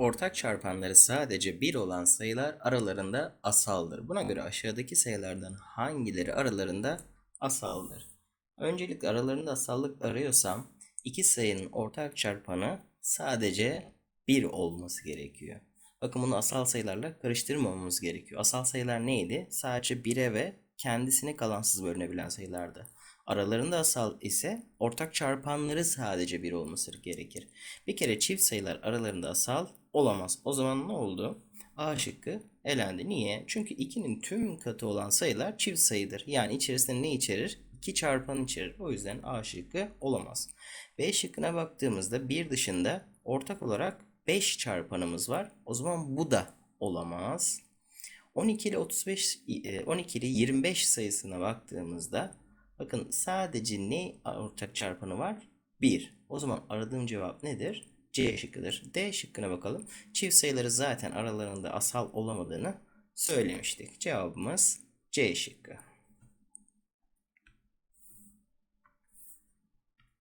Ortak çarpanları sadece 1 olan sayılar aralarında asaldır. Buna göre aşağıdaki sayılardan hangileri aralarında asaldır? Öncelikle aralarında asallık arıyorsam iki sayının ortak çarpanı sadece 1 olması gerekiyor. Bakın bunu asal sayılarla karıştırmamamız gerekiyor. Asal sayılar neydi? Sadece 1'e ve kendisine kalansız bölünebilen sayılardı. Aralarında asal ise ortak çarpanları sadece 1 olması gerekir. Bir kere çift sayılar aralarında asal olamaz. O zaman ne oldu? A şıkkı elendi. Niye? Çünkü 2'nin tüm katı olan sayılar çift sayıdır. Yani içerisinde ne içerir? 2 çarpan içerir. O yüzden A şıkkı olamaz. B şıkkına baktığımızda bir dışında ortak olarak 5 çarpanımız var. O zaman bu da olamaz. 12 ile 35 e, 12 ile 25 sayısına baktığımızda bakın sadece ne ortak çarpanı var? 1. O zaman aradığım cevap nedir? Şıkkıdır. D şıkkına bakalım. Çift sayıları zaten aralarında asal olamadığını söylemiştik. Cevabımız C şıkkı.